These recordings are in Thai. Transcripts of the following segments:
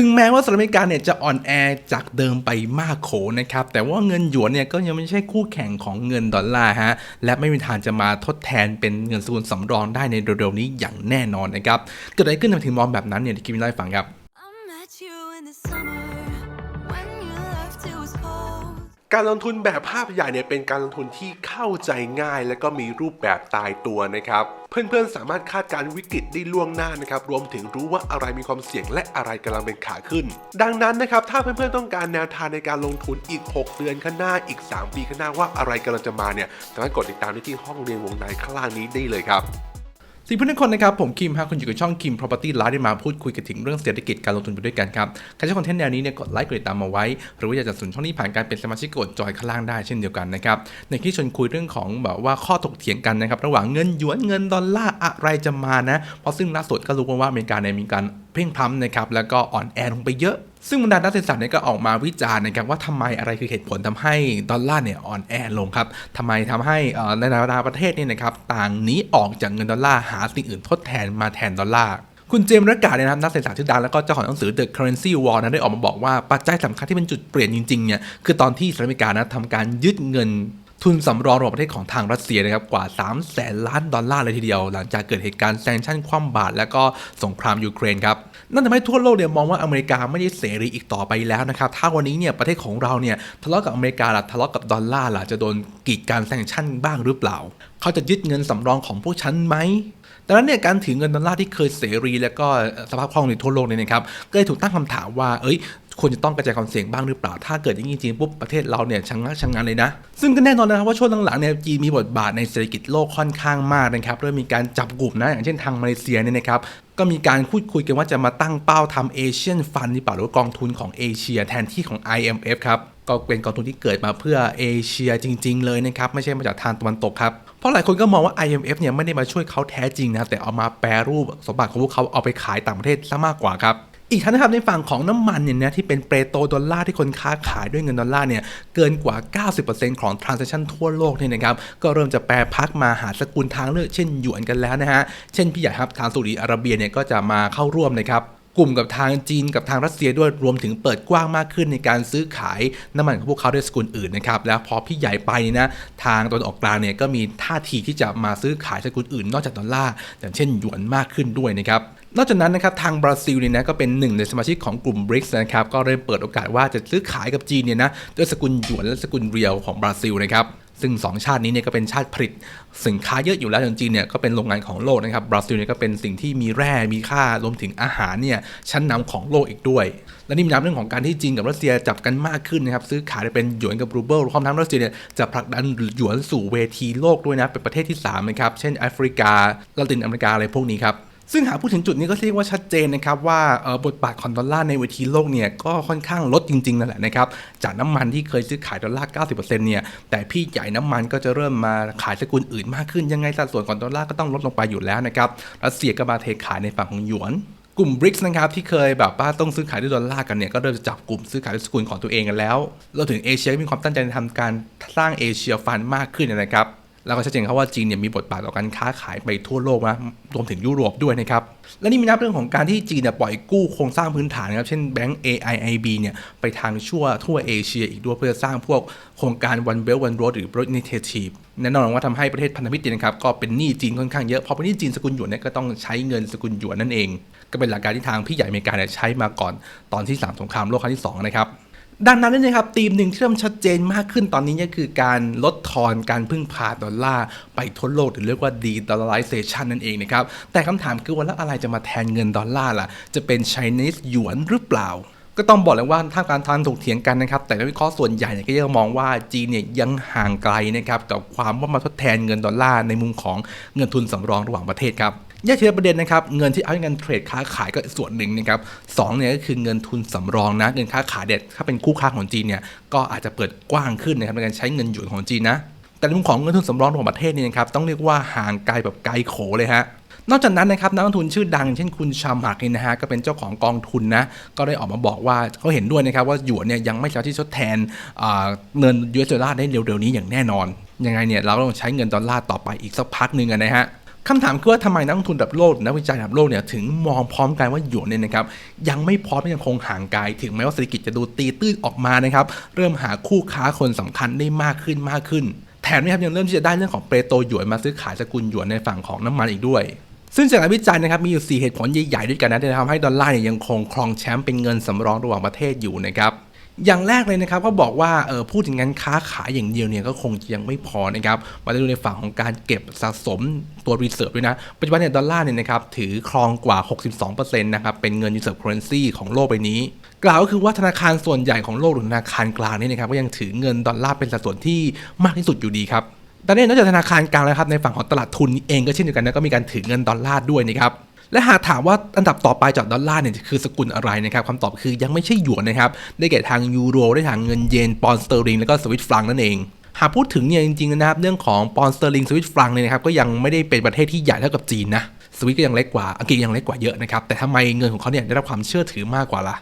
ถึงแม้ว่าสหรัฐอเมริกาเนี่ยจะอ่อนแอจากเดิมไปมากโขนะครับ แต่ว่าเงินหยวนเนี่ยก็ยังไม่ใช่คู่แข่งของเงินดอลลาร์ฮะ และไม่มีทางจะมาทดแทนเป็นเงินสกุลสำรองได้ในเร็วๆนี้อย่างแน่นอนนะครับ เกิดอะไรขึ้นทำไมถึงมองแบบนั้นเนี่ยเดี๋ยวคิดวินเล่าให้ฟังครับ I met you in the summer when you left it was cold. การลงทุนแบบภาพใหญ่เนี่ยเป็นการลงทุนที่เข้าใจง่าย และก็มีรูปแบบตายตัวนะครับ เพื่อนๆ สามารถคาดการวิกฤตได้ล่วงหน้านะครับ รวมถึงรู้ว่าอะไรมีความเสี่ยงและอะไรกำลังเป็นขาขึ้น ดังนั้นนะครับ ถ้าเพื่อนๆ ต้องการแนวทางในการลงทุนอีก 6 เดือนข้างหน้า อีก 3 ปีข้างหน้าว่าอะไรกำลังจะมาเนี่ย สามารถกดติดตามได้ที่ห้องเรียนวงในข้างล่างนี้ได้เลยครับ สี่เพื่อนทุกคนนะครับ ผมคิมฮะคุณอยู่กับช่องคิม Property Live ได้มาพูดคุยกันถึงเรื่องเศรษฐกิจการลงทุนไปด้วยกันครับใครชอบคอนเทนต์แนวนี้เนี่ยกดไลค์กดติดตามมาไว้ หรือว่าอยากจะสนช่องนี้ผ่านการเป็นสมาชิกกดจอยข้างล่างได้เช่นเดียวกันนะครับในที่ชวนคุยเรื่องของแบบว่าข้อถกเถียงกันนะครับระหว่างเงินหยวนเงินดอลลาร์อะไรจะมานะเพราะซึ่งล่าสุดก็รู้กันว่าอเมริกาเนี่ยมีการ พ่งพล้ำนะครับแล้วก็อ่อนแอลงไปเยอะ ซึ่งบรรดานักเศรษฐศาสตร์เนี่ยก็ออกมาวิจารณ์นะครับว่าทำไมอะไรคือเหตุผลทำให้ดอลลาร์เนี่ยอ่อนแอลงครับทำไมทำให้ในนานาประเทศเนี่ยนะครับต่างหนีออกจากเงินดอลลาร์หาสิ่งอื่นทดแทนมาแทนดอลลาร์คุณเจมส์รักกาเนี่ยนะครับนักเศรษฐศาสตร์ชื่อดังแล้วก็เจ้าของหนังสือ The Currency War นะได้ออกมาบอกว่าปัจจัยสำคัญที่เป็นจุดเปลี่ยนจริงๆเนี่ยคือตอนที่สหรัฐอเมริกานะทำการยึดเงิน ทุนสำรองระหว่างประเทศของทางรัสเซียนะครับกว่า3แสนล้านดอลลาร์เลยทีเดียว หลังจากเกิดเหตุการณ์แซงชั่นคว่ำบาตรและก็สงครามยูเครนครับนั่นทำให้ทั่วโลกเนี่ยมองว่าอเมริกาไม่ได้เสรีอีกต่อไปแล้วนะครับถ้าวันนี้เนี่ยประเทศของเราเนี่ยทะเลาะกับอเมริกาล่ะทะเลาะกับดอลลาร์ล่ะจะโดนกีดการแซงชั่นบ้างหรือเปล่า เขาจะยึดเงินสำรองของพวกฉันไหมดังนั้นเนี่ยการถือเงินดอลลาร์ที่เคยเสรี และก็สภาพคล่องในทั่วโลกเนี่ยนะครับก็เลยถูกตั้งคำถามว่าเอ้ย ควรจะต้องกระจายความเสี่ยงบ้างหรือเปล่า ถ้าเกิดอย่างนี้จริงปุ๊บประเทศเราเนี่ยชะงักชะงันเลยนะ ซึ่งก็แน่นอนนะครับว่าช่วงหลังๆเนี่ยจีนมีบทบาทในเศรษฐกิจโลกค่อนข้างมากนะครับเริ่มมีการจับกลุ่มนะอย่างเช่นทางมาเลเซียเนี่ยนะครับก็มีการพูดคุยกันว่าจะมาตั้งเป้าทำเอเชียนฟันหรือเปล่าหรือว่ากองทุนของเอเชียแทนที่ของ IMF ครับก็เป็นกองทุนที่เกิดมาเพื่อเอเชียจริง ๆ เลยนะครับ ไม่ใช่มาจากทางตะวันตกครับ เพราะหลายคนก็มองว่า IMF เนี่ยไม่ได้มาช่วยเขาแท้จริงนะครับแต่เอามาแปรรูปสมบัติของพวกเขาเอาไปขายต่างประเทศซะมากกว่าครับ อีกทั้งนะครับในฝั่งของน้ำมันเนี่ยนะที่เป็นเปโตรดอลลาร์ที่คนค้าขายด้วยเงินดอลลาร์เนี่ยเกินกว่า 90%ของ transaction ทั่วโลกเนี่ยนะครับก็เริ่มจะแปรพักมาหาสกุลทางเลือกเช่นหยวนกันแล้วนะฮะเช่นพี่ใหญ่ครับทางซาอุดิอาระเบียเนี่ยก็จะมาเข้าร่วมนะครับกลุ่มกับทางจีนกับทางรัสเซียด้วยรวมถึงเปิดกว้างมากขึ้นในการซื้อขายน้ำมันของพวกเขาด้วยสกุลอื่นนะครับแล้วพอพี่ใหญ่ไปนี่นะทางตะวันออกกลางเนี่ยก็มีท่าทีที่จะมาซื้อขายสกุลอื่น นอกจากดอลลาร์อย่างเช่นหยวนมากขึ้นด้วยนะครับ นอกจากนั้นนะครับทางบราซิลเนี่ยนะก็เป็นหนึ่งในสมาชิกของกลุ่ม BRICS นะครับก็เริ่มเปิดโอกาสว่าจะซื้อขายกับจีนเนี่ยนะด้วยสกุลหยวนและสกุลเรียวของบราซิลนะครับซึ่ง 2 ชาตินี้เนี่ยก็เป็นชาติผลิตสินค้าเยอะอยู่แล้วอย่างจีนเนี่ยก็เป็นโรงงานของโลกนะครับบราซิลเนี่ยก็เป็นสิ่งที่มีแร่มีค่ารวมถึงอาหารเนี่ยชั้นนำของโลกอีกด้วย และนี่มีนับเรื่องของการที่จีนกับรัสเซียจับกันมากขึ้นนะครับซื้อขายเป็นหยวนกับรูเบิลพร้อมทั้งรัสเซียเนี่ยจะผลักดันหยวนสู่เวทีโลกด้วยนะเป็นประเทศที่3นะครับเช่นแอฟริกาละตินอเมริกาอะไรพวกนี้ครับ ซึ่งหากพูดถึงจุดนี้ก็เรียกว่าชัดเจนนะครับว่าบทบาทของดอลลาร์ในเวทีโลกเนี่ยก็ค่อนข้างลดจริงๆนั่นแหละนะครับจากน้ำมันที่เคยซื้อขายดอลลาร์ 90%เนี่ยแต่พี่ใหญ่น้ำมันก็จะเริ่มมาขายสกุลอื่นมากขึ้นยังไงสัดส่วนของดอลลาร์ก็ต้องลดลงไปอยู่แล้วนะครับรัสเซียก็มาเทขายในฝั่งของหยวนกลุ่ม BRICS นะครับที่เคยแบบว่าต้องซื้อขายด้วยดอลลาร์กันเนี่ยก็เริ่มจะจับกลุ่มซื้อขายด้วยสกุลของตัวเองกันแล้วเราถึงเอเชียมีความตั้งใจในทำการสร้างเอเชียฟันมากขึ้นนะครับ แล้วก็ชัดเจนครับว่าจีนเนี่ยมีบทบาทต่อการค้าขายไปทั่วโลกนะรวมถึงยุโรปด้วยนะครับ และนี่มีนับเรื่องของการที่จีนเนี่ยปล่อยกู้โครงสร้างพื้นฐานนะครับเช่นแบงก์ AIIB เนี่ยไปทางชั่วทั่วเอเชียอีกด้วยเพื่อสร้างพวกโครงการ One Belt One Road หรือ Belt Initiative แน่นอนว่าทำให้ประเทศพันธมิตรนะครับก็เป็นหนี้จีนค่อนข้างเยอะพอเป็นหนี้จีนสกุลหยวนเนี่ยก็ต้องใช้เงินสกุลหยวนนั่นเอง ก็เป็นหลักการที่ทางพี่ใหญ่อเมริกาเนี่ยใช้มาก่อนตอนที่สามสงครามโลกครั้งที่สองนะครับ ดังนั้นเนี่ยนะครับธีมหนึ่งที่เริ่มชัดเจนมากขึ้นตอนนี้ก็คือการลดทอนการพึ่งพาดอลลาร์ไปทั่วโลกหรือเรียกว่า de-dollarization นั่นเองนะครับ แต่คำถามคือว่าแล้วอะไรจะมาแทนเงินดอลลาร์ล่ะ จะเป็น Chinese หยวนหรือเปล่าก็ต้องบอกเลยว่าถ้าการทางถกเถียงกันนะครับ แต่นักวิเคราะห์ส่วนใหญ่เนี่ยก็ยังมองว่าจีนเนี่ยยังห่างไกลนะครับกับความว่ามาทดแทนเงินดอลลาร์ในมุมของเงินทุนสำรองระหว่างประเทศครับ แยกทีละประเด็นนะครับ เงินที่เอาให้เงินเทรดค้าขายก็ส่วนหนึ่งนะครับสองเนี่ยก็คือเงินทุนสำรองนะเงินค้าขายเด็ดถ้าเป็นคู่ค้าของจีนเนี่ยก็อาจจะเปิดกว้างขึ้นนะครับในการใช้เงินหยวนของจีนนะแต่ในมุมของเงินทุนสำรองของประเทศนี่นะครับต้องเรียกว่าห่างไกลแบบไกลโขเลยฮะนอกจากนั้นนะครับนักลงทุนชื่อดัง เช่นคุณชามักนี่นะฮะก็เป็นเจ้าของกองทุนนะก็ได้ออกมาบอกว่าเขาเห็นด้วยนะครับว่าหยวนเนี่ยยังไม่สามารถที่ทดแทนเงินยูเอสดอลลาร์ได้เร็วๆนี้อย่างแน่นอนยังไงเนี่ยเราต้องใช้เงินดอลลาร์ต่อไปอีกสักพักหนึ่งนะฮะ คำถามคือว่าทำไมนักลงทุนระดับโลกนักวิจัยระดับโลกเนี่ยถึงมองพร้อมกันว่าหยวนเนี่ยนะครับยังไม่พร้อมที่จะคงห่างไกลถึงแม้ว่าเศรษฐกิจจะดูตีตื้นออกมานะครับเริ่มหาคู่ค้าคนสำคัญได้มากขึ้นมากขึ้น แถมนะครับยังเริ่มที่จะได้เรื่องของเปโตรหยวนมาซื้อขายสกุลหยวนในฝั่งของน้ำมันอีกด้วยซึ่งจากการวิจัยนะครับมีอยู่ 4 เหตุผลใหญ่ๆด้วยกันนะที่ทำให้ดอลลาร์เนี่ยยังคงครองแชมป์เป็นเงินสำรองระหว่างประเทศอยู่นะครับ อย่างแรกเลยนะครับก็บอกว่าเออพูดถึงการค้าขายอย่างเดียวเนี่ยก็คงยังไม่พอนะครับมาดูในฝั่งของการเก็บสะสมตัวรีเซิร์ฟด้วยนะ ปัจจุบันเนี่ยดอลลาร์เนี่ยนะครับถือครองกว่า 62%นะครับเป็นเงินรีเซิร์ฟเคอเรนซีของโลกใบนี้ กล่าวก็คือว่าธนาคารส่วนใหญ่ของโลกหรือธนาคารกลางเนี่ยนะครับก็ยังถือเงินดอลลาร์เป็นสัดส่วนที่มากที่สุดอยู่ดีครับตอนนี้นอกจากธนาคารกลางแล้วครับในฝั่งของตลาดทุนเองก็เช่นเดียวกันนะก็มีการถือเงินดอลลาร์ด้วยนะครับ และหากถามว่าอันดับต่อไปจากดอลลาร์เนี่ยคือสกุลอะไรนะครับคำตอบคือยังไม่ใช่หยวนนะครับ ได้แก่ทางยูโร ได้ทางเงินเยน ปอนด์สเตอร์ลิง แล้วก็สวิตฟรังนั่นเองหากพูดถึงเนี่ยจริงๆนะครับเรื่องของปอนด์สเตอร์ลิงสวิตฟรังเนี่ยนะครับก็ยังไม่ได้เป็นประเทศที่ใหญ่เท่ากับจีนนะสวิตก็ยังเล็กกว่าอังกฤษยังเล็กกว่าเยอะนะครับแต่ทำไมเงินของเขาเนี่ยได้รับความเชื่อถือมากกว่าล่ะ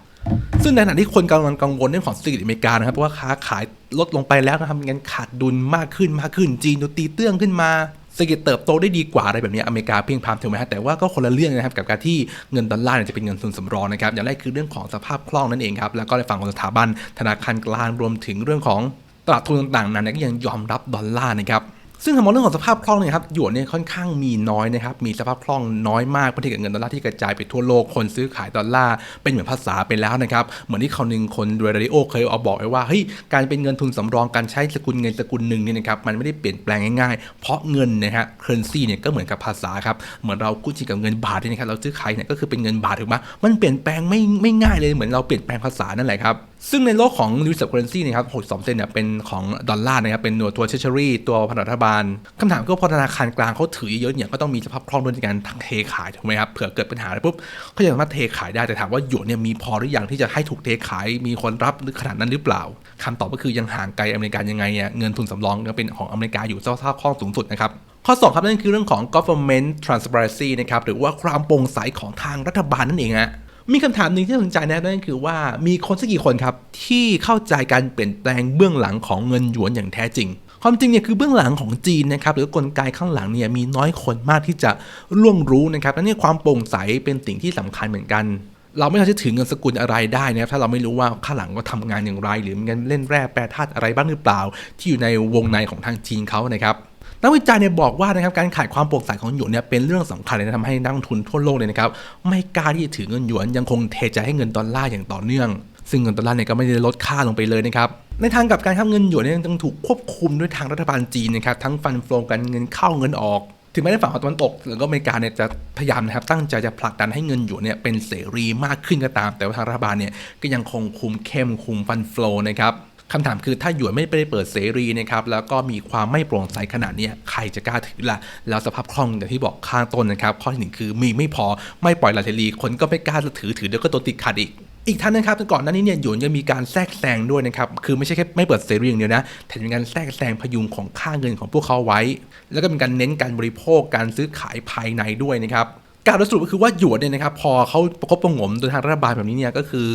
ซึ่งในขณะที่คนกำลังกังวลเรื่องของเศรษฐกิจอเมริกานะครับเพราะว่าค้าขายลดลงไปแล้วนะครับเงินขาดดุลมากขึ้นมากขึ้นจีนดูตีเตื้องขึ้นมา เศรษฐกิจเติบโตได้ดีกว่าอะไรแบบนี้อเมริกาเพียงพามถูกไหมฮะแต่ว่าก็คนละเรื่องนะครับกับการที่เงินดอลลาร์เนี่ยจะเป็นเงินทุนสำรองนะครับอย่างแรกคือเรื่องของสภาพคล่องนั่นเองครับแล้วก็ในฝั่งของสถาบันธนาคารกลางรวมถึงเรื่องของตลาดทุนต่างๆนั้นก็ยังยอมรับดอลลาร์นะครับ ซึ่งถ้ามองเรื่องของสภาพคล่องเนี่ยครับหยวนเนี่ยค่อนข้างมีน้อยนะครับมีสภาพคล่องน้อยมากเมื่อเทียบกับเงินดอลลาร์ที่กระจายไปทั่วโลกคนซื้อขายดอลลาร์เป็นเหมือนภาษาไปแล้วนะครับเหมือนที่เขาหนึ่งคนเรดิโอเคยเอาบอกไว้ว่าเฮ้ยการเป็นเงินทุนสำรองการใช้สกุลเงินสกุลหนึ่งเนี่ยนะครับมันไม่ได้เปลี่ยนแปลงง่ายๆ เพราะเงินนะฮะ currency เนี่ยก็เหมือนกับภาษาครับเหมือนเรากู้ยืมกับเงินบาทเนี่ยนะครับเราซื้อขายเนี่ยก็คือเป็นเงินบาทถูกไหมมันเปลี่ยนแปลงไม่ไม่ง่ายเลยเหมือนเราเปลี่ยนแปลงภาษานั่นแหละครับซึ่งในโลกของ reserve currency นะครับ62เซนเนี่ยเป็นของดอลลาร์นะครับเป็นหน่วยตัว treasury ตัวพันธรัฐบาลคำถามก็พอธนาคารกลางเขาถือเยอะเนี่ยก็ต้องมีสภาพคล่องด้วยในการเทขายถูกไหมครับเผื่อเกิดปัญหาอะไรปุ๊บเขาจะสามารถเทขายได้แต่ถามว่าหยวนเนี่ยมีพอหรือยังที่จะให้ถูกเทขายมีคนรับหรือขนาดนั้นหรือเปล่าคำตอบก็คือยังห่างไกลอเมริกายังไงเนี่ยเงินทุนสำรองยังเป็นของอเมริกาอยู่สภาพคล่องสูงสุดนะครับข้อ 2 ครับ นั่นคือเรื่องของ government transparency นะครับ หรือว่าความโปร่งใสของทางรัฐบาลนั่นเองฮะมีคำถามหนึ่งที่น่าสนใจนะนั่นคือว่ามีคนสักกี่คนครับ ที่เข้าใจการเปลี่ยนแปลงเบื้องหลังของเงินหยวนอย่างแท้จริง ความจริงเนี่ยคือเบื้องหลังของจีนนะครับหรือกลไกข้างหลังเนี่ยมีน้อยคนมากที่จะล่วงรู้นะครับและนี่ความโปร่งใสเป็นสิ่งที่สำคัญเหมือนกัน เราไม่สามารถจะถือเงินสกุลอะไรได้นะครับถ้าเราไม่รู้ว่าข้างหลังก็ทำงานอย่างไร หรือมีเงินเล่นแร่แปรธาตุอะไรบ้างหรือเปล่า ที่อยู่ในวงในของทางจีนเขานะครับนักวิจัยเนี่ยบอกว่านะครับการขาดความโปร่งใสของหยวนเนี่ยเป็นเรื่องสำคัญเลยนะทำให้นักลงทุนทั่วโลกเลยนะครับไม่กล้าที่จะถือเงินหยวนยังคงเทใจให้เงินดอลลาร์อย่างต่อเนื่อง ซึ่งเงินดอลลาร์เนี่ยก็ไม่ได้ลดค่าลงไปเลยนะครับ ในทางกับการครับเงินหยวนเนี่ยยังต้องถูกควบคุมด้วยทางรัฐบาลจีนนะครับทั้งฟันโฟลกันเงินเข้าเงินออก ถึงแม้ในฝั่งของตะวันตกหรือก็อเมริกาเนี่ยจะพยายามนะครับตั้งใจจะผลักดันให้เงินหยวนเนี่ยเป็นเสรีมากขึ้นก็ตาม แต่ว่าทางรัฐบาลเนี่ยก็ยังคงคุมเข้มคุมฟันโฟลนะครับคำถามคือถ้าหยวนไม่ได้เปิดเสรีนะครับแล้วก็มีความไม่โปร่งใสขนาดนี้ใครจะกล้าถือล่ะแล้วสภาพคล่องอย่างที่บอกข้างต้นนะครับ ข้อที่หนึ่งคือมีไม่พอไม่ปล่อยหลเสรีคนก็ไม่กล้าถือถือเดี๋ยวก็ตัวติดขัดอีก อีกท่านนะครับก่อนหน้านี้เนี่ยหยวนยังมีการแทรกแซงด้วยนะครับคือไม่ใช่แค่ไม่เปิดเสรีอย่างเดียวนะแต่มีการแทรกแซงพยุงของค่าเงินของพวกเขาไว้ แล้วก็เป็นการเน้นการบริโภคการซื้อขายภายในด้วยนะครับการสรุปก็คือว่าหยวนเนี่ยนะครับพอเขาประคบประงมโดยทางรัฐบาลแบบนี้เนี่ยก็คือ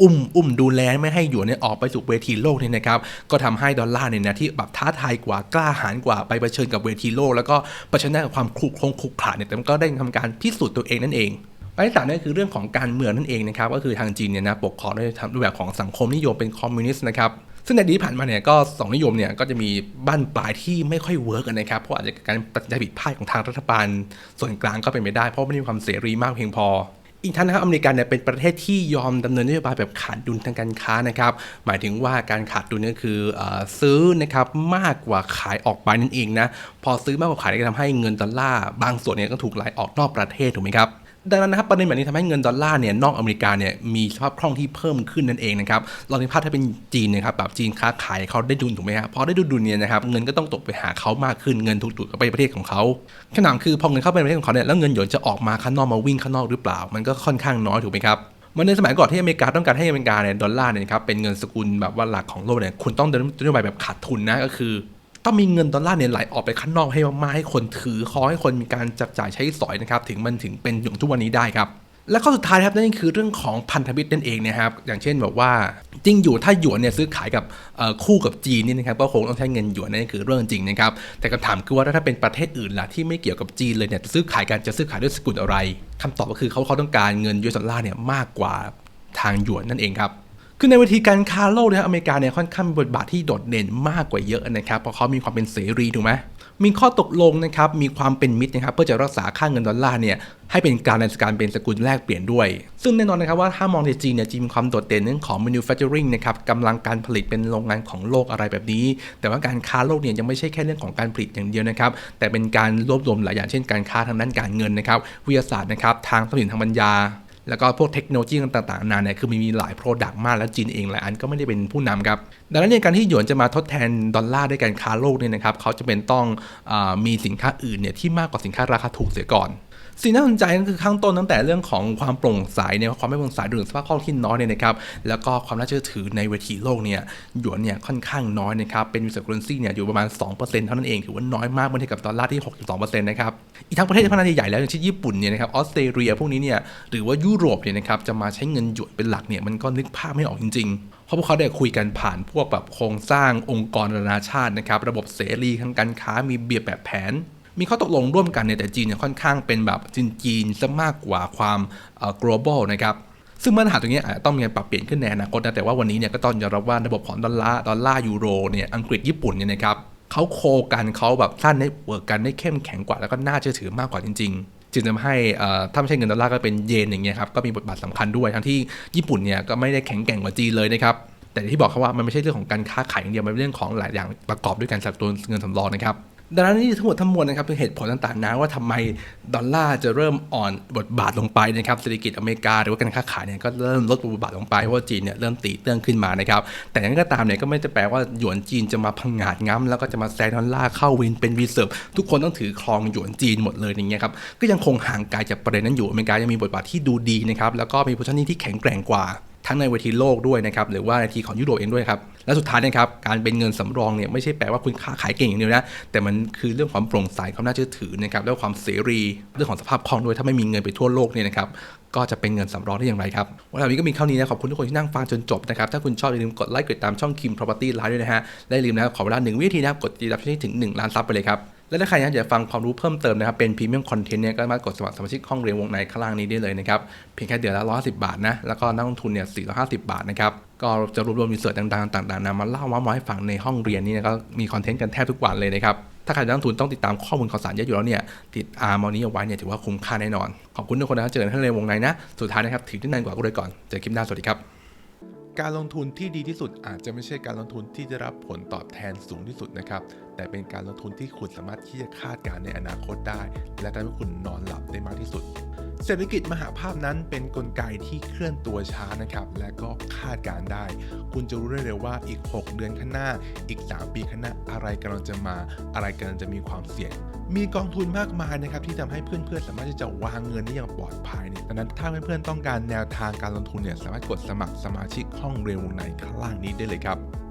อุ้มอุ้มดูแลไม่ให้หยวนเนี่ยออกไปสู่เวทีโลกเนี่ยนะครับก็ทำให้ดอลลาร์เนี่ยนะที่แบบท้าทายกว่ากล้าหาญกว่าไปเผชิญกับเวทีโลก แล้วก็เผชิญหน้ากับความคลุกคลงคลุกคลาเนี่ยแต่มันก็ได้ทำการพิสูจน์ตัวเองนั่นเอง อันที่สามนั่คือเรื่องของการเมืองนั่นเองนะครับก็คือทางจีนเนี่ยนะปกครองด้วยรูปแบบของสังคมนิยมเป็นคอมมิวนิสต์นะครับซึ่งในอดีตผ่านมาเนี่ยก็สองนิยมเนี่ยก็จะมีบ้านปลายที่ไม่ค่อยเวิร์กกันนะครับ เพราะอาจจะเกิดการตัดสินใจผิดพลาดของทางรัฐบาล ส่วนกลางก็เป็นไปได้ เพราะไม่มีความเสรีมากเพียงพอ อีกท่านนะครับอเมริกาเนี่ยเป็นประเทศที่ยอมดำเนินนโยบายแบบขาดดุลทางการค้านะครับ หมายถึงว่าการขาดดุลนี่คืออซื้อนะครับมากกว่าขายออกไปนั่นเองนะพอซื้อมากกว่าขายก็ทำให้เงินดอลลาร์บางส่วนเนี่ยก็ถูกไหลออกนอกประเทศถูกไหมครับ ดังนั้นนะครับประเด็นแบบนี้ทำให้เงินดอลลาร์เนี่ยนอกอเมริกาเนี่ยมีสภาพคล่องที่เพิ่มขึ้นนั่นเองนะครับลองนึกภาพถ้าเป็นจีนนะครับแบบจีนค้าขายเขาได้ดุลถูกไหมครับพอได้ดุลดุลเนี่ยนะครับเงินก็ต้องตกไปหาเขามากขึ้นเงินถูกดูดเข้าไปประเทศของเขาขนามคือพอเงินเข้าไปประเทศของเขาเนี่ยแล้วเงินหยวนจะออกมาข้างนอกมาวิ่งข้างนอกหรือเปล่า มันก็ค่อนข้างน้อยถูกไหมครับเหมันในสมัยก่อนที่อเมริกาต้องการให้อเมริกาเนี่ยดอลลาร์เนี่ยนะครับเป็นเงินสกุลแบบว่าหลักของโลกเนี่ยคุณต้องเดินนโยบายแบบขาดทุนนะก็คือ ต้องมีเงินดอลลาร์เนี่ยไหลออกไปข้างนอกให้มากๆให้คนถือคอให้คนมีการจับจ่ายใช้สอยนะครับถึงมันถึงเป็นอย่างทุกวันนี้ได้ครับและข้อสุดท้ายครับนั่นคือเรื่องของพันธมิตรนั่นเองนะครับอย่างเช่นแบบว่าจริงอยู่ถ้าหยวนเนี่ยซื้อขายกับคู่กับจีนนี่นะครับก็คงต้องใช้เงินหยวนนั่นคือเรื่องจริงนะครับแต่คำถามคือว่าถ้าเป็นประเทศอื่นล่ะที่ไม่เกี่ยวกับจีนเลยเนี่ยจะซื้อขายกันจะซื้อขายด้วยสกุลอะไรคำตอบก็คือเขาเขาต้องการเงินยูเอสดอลลาร์เนี่ยมากกว่าทางหยวนนั่นเองครับ คือในเวทีการค้าโลกเนี่ยอเมริกาเนี่ยค่อนข้างมีบทบาทที่โดดเด่นมากกว่าเยอะนะครับเพราะเขามีความเป็นเสรีถูกไหมมีข้อตกลงนะครับมีความเป็นมิตรนะครับเพื่อจะรักษาค่าเงินดอลลาร์เนี่ยให้เป็นการในการเป็นสกุลแลกเปลี่ยนด้วย ซึ่งแน่นอนนะครับว่าถ้ามองในจีนเนี่ยจีนมีความโดดเด่นเรื่องของ manufacturing นะครับกำลังการผลิตเป็นโรงงานของโลกอะไรแบบนี้ แต่ว่าการค้าโลกเนี่ยยังไม่ใช่แค่เรื่องของการผลิตอย่างเดียวนะครับแต่เป็นการรวบรวมหลายอย่างเช่นการค้าทางด้านการเงินนะครับวิทยาศาสตร์นะครับทางทรัพย์สินทางปัญญา แล้วก็พวกเทคโนโลยีต่างๆนานาเนี่ยคือมีหลายโปรดักต์มากแล้วจีนเองหลายอันก็ไม่ได้เป็นผู้นำครับ ดังนั้นในการที่หยวนจะมาทดแทนดอลลาร์ด้วยการค้าโลกเนี่ยนะครับเขาจะเป็นต้องอมีสินค้าอื่นเนี่ยที่มากกว่าสินค้าราคาถูกเสียก่อน สิ่งน่าสนใจก็คือข้างต้นตั้งแต่เรื่องของความโปร่งใสเนี่ยความไม่โปร่งใสหรือสภาพคล่องที่น้อยเนี่ยนะครับแล้วก็ความน่าเชื่อถือในเวทีโลกเนี่ยหยวนเนี่ยค่อนข้างน้อยนะครับเป็นวิสัยเคอเรนซีเนี่ยอยู่ประมาณ 2%เท่านั้นเองถือว่าน้อยมากเมื่อเทียบกับดอลลาร์ที่ 6.2%นะครับอีกทั้งประเทศที่พัฒนาใหญ่แล้วอย่างเช่นญี่ปุ่นเนี่ยนะครับออสเตรเลียพวกนี้เนี่ยหรือว่ายุโรปเนี่ยนะครับจะมาใช้เงินหยวนเป็นหลักเนี่ยมันก็นึกภาพไม่ออกจริงๆเพราะพวกเขาได้คุยกันผ่านพวกแบบโครงสร้างองค์กรนานาชาตินะครับ ระบบเสรีทางการค้ามีเบียบแบบแผน มีข้อตกลงร่วมกันเนี่ยแต่จีนเนี่ยค่อนข้างเป็นแบบจีนจีนซะมากกว่าความ global นะครับซึ่งมาตรฐานตรงนี้อาจจะต้องมีการปรับเปลี่ยนขึ้นในอนาคตนะแต่ว่าวันนี้เนี่ยก็ต้องยอมรับว่าระบบของดอลลาร์ดอลลาร์ยูโรเนี่ยอังกฤษญี่ปุ่นเนี่ยนะครับเขาโคกันเขาแบบสร้างเน็ตเวิร์กกันได้เข้มแข็งกว่าแล้วก็น่าเชื่อถือมากกว่าจริง ๆจึงทำให้ถ้าไม่ใช่เงินดอลลาร์ก็เป็นเยนอย่างเงี้ยครับก็มีบทบาทสำคัญด้วยทั้งที่ญี่ปุ่นเนี่ยก็ไม่ได้แข็งแกร่งกว่าจีนเลยนะครับแต่ที่บอกเขาว่ามันไม่ใช่เรื่องของการค้าขายอย่างเดียวมันเป็นเรื่องของหลายอย่างประกอบด้วยการสับตัวเงินสำรองนะครับ ดังนั้นนี่ทั้งหมดทั้งมวลนะครับเป็นเหตุผลต่างๆนะว่าทำไมดอลลาร์จะเริ่มอ่อนบทบาทลงไปนะครับเศรษฐกิจอเมริกาหรือว่าการค้าขายเนี่ยก็เริ่มลดบทบาทลงไปเพราะว่าจีนเนี่ยเริ่มตีเตื้องขึ้นมานะครับแต่อย่างนั้นก็ตามเนี่ยก็ไม่จะแปลว่าหยวนจีนจะมาพังงาดง้ำแล้วก็จะมาแซงดอลลาร์เข้าวินเป็นรีเซิร์ฟทุกคนต้องถือครองหยวนจีนหมดเลยอย่างเงี้ยครับก็ยังคงห่างไกลจากประเด็นนั้นอยู่อเมริกายังมีบทบาทที่ดูดีนะครับแล้วก็มีโพซิชันที่แข็งแกร่งกว่า ทั้งในเวทีโลกด้วยนะครับหรือว่าในทีของยุโรปเองด้วยครับและสุดท้ายนะครับการเป็นเงินสำรองเนี่ยไม่ใช่แปลว่าคุณค้าขายเก่งอย่างเดียวนะแต่มันคือเรื่องความโปร่งใสความน่าเชื่อถือนะครับและความเสรีเรื่องของสภาพคล่องด้วยถ้าไม่มีเงินไปทั่วโลกเนี่ยนะครับก็จะเป็นเงินสำรองได้อย่างไรครับวันนี้ก็มีเท่านี้นะขอบคุณทุกคนที่นั่งฟังจนจบนะครับถ้าคุณชอบอย่าลืมกดไลค์กดติดตามช่องคิม property live ด้วยนะฮะและอย่าลืมนะครับขอเวลาหนึ่งวินาทีนะครับกดติดตามช่องนี้ถึง1ล้านซับไปเลยครับ และถ้าใครอยากจะฟังความรู้เพิ่มเติมนะครับ เป็นพรีเมียมคอนเทนต์เนี่ยก็สามารถกดสมัครสมาชิกห้องเรียนวงในข้างล่างนี้ได้เลยนะครับ เพียงแค่เดือนละ150บาทนะ แล้วก็นักลงทุนเนี่ย450บาทนะครับ ก็จะรวบรวมรีเสิร์ชต่างๆต่างๆนามาเล่าว่ามาให้ฟังในห้องเรียนนี่นะก็มีคอนเทนต์กันแทบทุกวันเลยนะครับถ้าใครนักลงทุนต้องติดตามข้อมูลข่าวสารเยอะอยู่แล้วเนี่ย ติดอาร์มอนี้เอาไว้เนี่ยถือว่าคุ้มค่าแน่นอน ขอบคุณทุกคนนะครับเจอกันที่ในวงในนะ สุดท้ายนะครับถือที่นานกว่าก็เลยก่อน เจอคลิปหน้า สวัสดีครับ การลงทุนที่ดีที่สุดอาจจะไม่ใช่การลงทุนที่จะรับผลตอบแทนสูงที่สุดนะครับ แต่เป็นการลงทุนที่คุณสามารถที่จะคาดการณ์ในอนาคตได้ และทำให้คุณนอนหลับได้มากที่สุด เศรษฐกิจมหาภาพนั้นเป็นนกลไกที่เคลื่อนตัวช้านะครับ และก็คาดการณ์ได้ คุณจะรู้ได้เลยว่าอีก 6 เดือนข้างหน้า อีก 3 ปีข้างหน้าอะไรกำลังจะมาอะไรกำลังจะมีความเสี่ยงมีกองทุนมากมายนะครับที่ทำให้เพื่อนๆ สามารถที่จะวางเงินได้อย่างปลอดภัยเนี่ยดังนั้นถ้าเพื่อนๆ ต้องการแนวทางการลงทุนเนี่ยสามารถกดสมัครสมาชิกห้องเรียนวงในข้างล่างนี้ได้เลยครับ